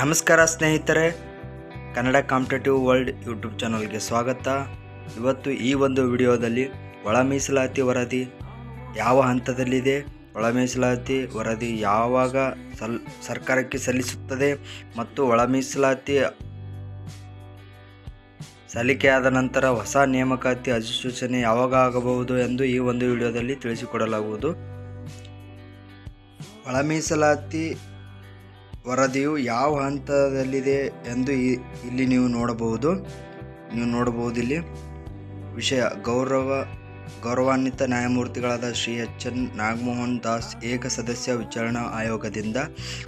ನಮಸ್ಕಾರ ಸ್ನೇಹಿತರೆ. Kannada competitive world YouTube ಚಾನಲ್ಗೆ ಸ್ವಾಗತ. ಇವತ್ತು ಈ ಒಂದು ವಿಡಿಯೋದಲ್ಲಿ ಒಳ ಮೀಸಲಾತಿ ವರದಿ ಯಾವ ಹಂತದಲ್ಲಿದೆ? ಒಳ ಮೀಸಲಾತಿ ವರದಿ ಯಾವಾಗ ಸಲ್, ಸರ್ಕಾರಕ್ಕೆ ಸಲ್ಲಿಸುತ್ತದೆ ಮತ್ತು ಒಳ ಮೀಸಲಾತಿ ಸಲ್ಲಿಕೆಯಾದ ನಂತರ ಹೊಸ ನೇಮಕಾತಿ ಅಧಿಸೂಚನೆ ಯಾವಾಗ ಆಗಬಹುದು ಎಂದು ಈ ಒಂದು ವಿಡಿಯೋದಲ್ಲಿ ತಿಳಿಸಿಕೊಡಲಾಗುವುದು. ಒಳ ಮೀಸಲಾತಿ ವರದಿಯು ಯಾವ ಹಂತದಲ್ಲಿದೆ ಎಂದು ಇಲ್ಲಿ ನೀವು ನೋಡಬಹುದು. ನೀವು ನೋಡಬಹುದು ಇಲ್ಲಿ ವಿಷಯ. ಗೌರವ ಗೌರವಾನ್ವಿತ ನ್ಯಾಯಮೂರ್ತಿಗಳಾದ ಶ್ರೀ ಎಚ್ ಎನ್ ನಾಗಮೋಹನ್ ದಾಸ್ ಏಕ ಸದಸ್ಯ ವಿಚಾರಣಾ ಆಯೋಗದಿಂದ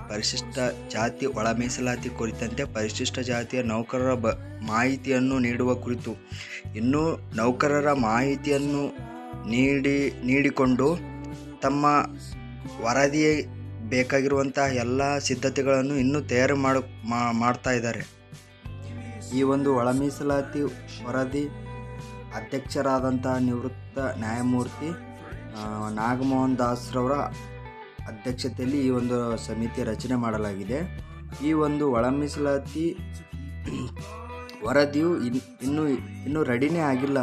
ಪರಿಶಿಷ್ಟ ಜಾತಿ ಒಳ ಮೀಸಲಾತಿ ಕುರಿತಂತೆ ಪರಿಶಿಷ್ಟ ಜಾತಿಯ ನೌಕರರ ಬ ಮಾಹಿತಿಯನ್ನು ನೀಡುವ ಕುರಿತು ಇನ್ನು ನೌಕರರ ಮಾಹಿತಿಯನ್ನು ನೀಡಿ ನೀಡಿಕೊಂಡು ತಮ್ಮ ವರದಿ ಬೇಕಾಗಿರುವಂತಹ ಎಲ್ಲ ಸಿದ್ಧತೆಗಳನ್ನು ಇನ್ನೂ ತಯಾರು ಮಾಡು ಮಾಡ್ತಾ ಇದ್ದಾರೆ. ಈ ಒಂದು ಒಳ ಮೀಸಲಾತಿ ವರದಿ ಅಧ್ಯಕ್ಷರಾದಂತಹ ನಿವೃತ್ತ ನ್ಯಾಯಮೂರ್ತಿ ನಾಗಮೋಹನ್ ದಾಸ್ರವರ ಅಧ್ಯಕ್ಷತೆಯಲ್ಲಿ ಈ ಒಂದು ಸಮಿತಿ ರಚನೆ ಮಾಡಲಾಗಿದೆ. ಈ ಒಂದು ಒಳ ಮೀಸಲಾತಿ ವರದಿಯು ಇನ್ನೂ ಇನ್ನೂ ರೆಡಿನೇ ಆಗಿಲ್ಲ.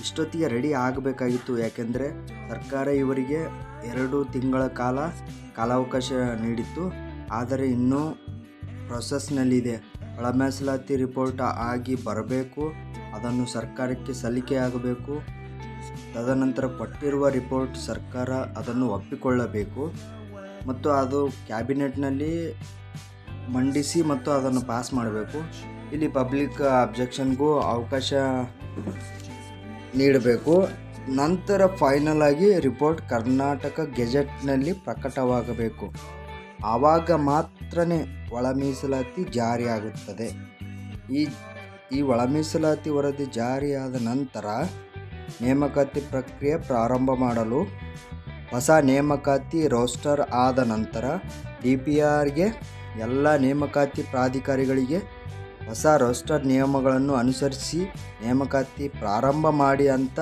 ಇಷ್ಟೊತ್ತಿಗೆ ರೆಡಿ ಆಗಬೇಕಾಗಿತ್ತು. ಯಾಕೆಂದರೆ ಸರ್ಕಾರ ಇವರಿಗೆ ಎರಡು ತಿಂಗಳ ಕಾಲ ಕಾಲಾವಕಾಶ ನೀಡಿತ್ತು. ಆದರೆ ಇನ್ನೂ ಪ್ರೊಸೆಸ್ನಲ್ಲಿದೆ. ಒಳ ಮೀಸಲಾತಿ ರಿಪೋರ್ಟ್ ಆಗಿ ಬರಬೇಕು. ಅದನ್ನು ಸರ್ಕಾರಕ್ಕೆ ಸಲ್ಲಿಕೆ ಆಗಬೇಕು. ತದನಂತರ ಕೊಟ್ಟಿರುವ ರಿಪೋರ್ಟ್ ಸರ್ಕಾರ ಅದನ್ನು ಒಪ್ಪಿಕೊಳ್ಳಬೇಕು. ಮತ್ತು ಅದು ಕ್ಯಾಬಿನೆಟ್ನಲ್ಲಿ ಮಂಡಿಸಿ ಮತ್ತು ಅದನ್ನು ಪಾಸ್ ಮಾಡಬೇಕು. ಇಲ್ಲಿ ಪಬ್ಲಿಕ್ ಅಬ್ಜೆಕ್ಷನ್ಗೂ ಅವಕಾಶ ನೀಡಬೇಕು. ನಂತರ ಫೈನಲ್ ಆಗಿ ರಿಪೋರ್ಟ್ ಕರ್ನಾಟಕ ಗೆಜೆಟ್ನಲ್ಲಿ ಪ್ರಕಟವಾಗಬೇಕು. ಆವಾಗ ಮಾತ್ರನೇ ಒಳ ಮೀಸಲಾತಿ ಜಾರಿಯಾಗುತ್ತದೆ. ಈ ಈ ಒಳ ಮೀಸಲಾತಿ ವರದಿ ಜಾರಿಯಾದ ನಂತರ ನೇಮಕಾತಿ ಪ್ರಕ್ರಿಯೆ ಪ್ರಾರಂಭ ಮಾಡಲು ಹೊಸ ನೇಮಕಾತಿ ರೋಸ್ಟರ್ ಆದ ನಂತರ ಡಿ ಪಿ ಆರ್ಗೆ ಎಲ್ಲ ನೇಮಕಾತಿ ಪ್ರಾಧಿಕಾರಿಗಳಿಗೆ ಹೊಸ ರೋಸ್ಟರ್ ನಿಯಮಗಳನ್ನು ಅನುಸರಿಸಿ ನೇಮಕಾತಿ ಪ್ರಾರಂಭ ಮಾಡಿ ಅಂತ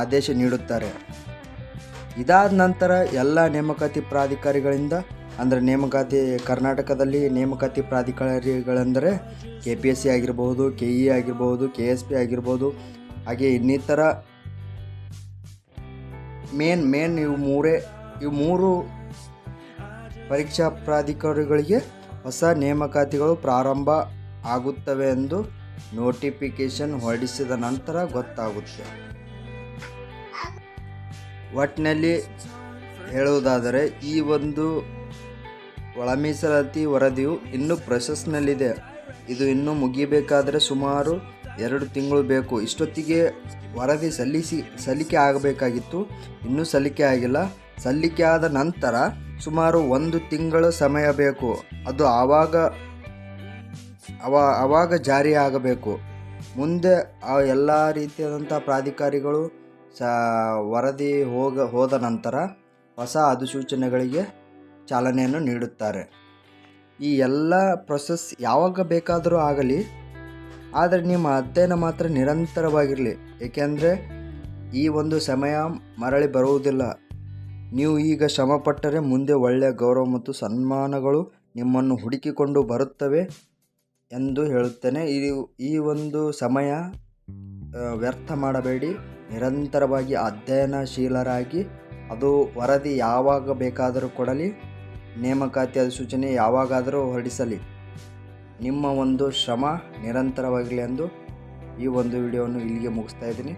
ಆದೇಶ ನೀಡುತ್ತಾರೆ. ಇದಾದ ನಂತರ ಎಲ್ಲ ನೇಮಕಾತಿ ಪ್ರಾಧಿಕಾರಿಗಳಿಂದ, ಅಂದರೆ ನೇಮಕಾತಿ ಕರ್ನಾಟಕದಲ್ಲಿ ನೇಮಕಾತಿ ಪ್ರಾಧಿಕಾರಿಗಳೆಂದರೆ ಕೆ ಪಿ ಎಸ್ ಸಿ ಆಗಿರ್ಬೋದು ಕೆ ಇ ಆಗಿರ್ಬೋದು ಕೆ ಎಸ್ ಪಿ ಆಗಿರ್ಬೋದು, ಹಾಗೆ ಇನ್ನಿತರ ಮೇನ್ ಮೇನ್ ಇವು ಮೂರೇ, ಇವು ಮೂರು ಪರೀಕ್ಷಾ ಪ್ರಾಧಿಕಾರಿಗಳಿಗೆ ಹೊಸ ನೇಮಕಾತಿಗಳು ಪ್ರಾರಂಭ ಆಗುತ್ತವೆ ಎಂದು ನೋಟಿಫಿಕೇಶನ್ ಹೊರಡಿಸಿದ ನಂತರ ಗೊತ್ತಾಗುತ್ತೆ. ಒಟ್ಟಿನಲ್ಲಿ ಹೇಳುವುದಾದರೆ, ಈ ಒಂದು ಒಳಮೀಸಲಾತಿ ವರದಿಯು ಇನ್ನೂ ಪ್ರೊಸೆಸ್ನಲ್ಲಿದೆ. ಇದು ಇನ್ನೂ ಮುಗಿಯಬೇಕಾದರೆ ಸುಮಾರು ಎರಡು ತಿಂಗಳು ಬೇಕು. ಇಷ್ಟೊತ್ತಿಗೆ ವರದಿ ಸಲ್ಲಿಸಿ, ಸಲ್ಲಿಕೆ ಆಗಬೇಕಾಗಿತ್ತು. ಇನ್ನೂ ಸಲ್ಲಿಕೆ ಆಗಿಲ್ಲ. ಸಲ್ಲಿಕೆ ಆದ ನಂತರ ಸುಮಾರು ಒಂದು ತಿಂಗಳ ಸಮಯ ಬೇಕು. ಅದು ಆವಾಗ ಅವ, ಅವಾಗ ಜಾರಿ ಆಗಬೇಕು. ಮುಂದೆ ಆ ಎಲ್ಲ ರೀತಿಯಾದಂಥ ಪ್ರಾಧಿಕಾರಿಗಳು ಸ, ವರದಿ ಹೋಗ, ಹೋದ ನಂತರ ಹೊಸ ಅಧಿಸೂಚನೆಗಳಿಗೆ ಚಾಲನೆಯನ್ನು ನೀಡುತ್ತಾರೆ. ಈ ಎಲ್ಲ ಪ್ರೊಸೆಸ್ ಯಾವಾಗ ಬೇಕಾದರೂ ಆಗಲಿ, ಆದರೆ ನಿಮ್ಮ ಅಧ್ಯಯನ ಮಾತ್ರ ನಿರಂತರವಾಗಿರಲಿ. ಏಕೆಂದರೆ ಈ ಒಂದು ಸಮಯ ಮರಳಿ ಬರುವುದಿಲ್ಲ. ನೀವು ಈಗ ಶ್ರಮಪಟ್ಟರೆ ಮುಂದೆ ಒಳ್ಳೆಯ ಗೌರವ ಮತ್ತು ಸನ್ಮಾನಗಳು ನಿಮ್ಮನ್ನು ಹುಡುಕಿಕೊಂಡು ಬರುತ್ತವೆ. ಎಂದು ಹೇಳುತ್ತೇನೆ. ಈ ಈ ಒಂದು ಸಮಯ ವ್ಯರ್ಥ ಮಾಡಬೇಡಿ. ನಿರಂತರವಾಗಿ ಅಧ್ಯಯನಶೀಲರಾಗಿ, ಅದು ವರದಿ ಯಾವಾಗ ಬೇಕಾದರೂ ಕೊಡಲಿ, ನೇಮಕಾತಿ ಅಧಿಸೂಚನೆ ಯಾವಾಗಾದರೂ ಹೊರಡಿಸಲಿ. ನಿಮ್ಮ ಒಂದು ಶ್ರಮ ನಿರಂತರವಾಗಲಿ ಎಂದು ಈ ಒಂದು ವಿಡಿಯೋವನ್ನು ಇಲ್ಲಿಗೆ ಮುಗಿಸ್ತಾ ಇದ್ದೀನಿ.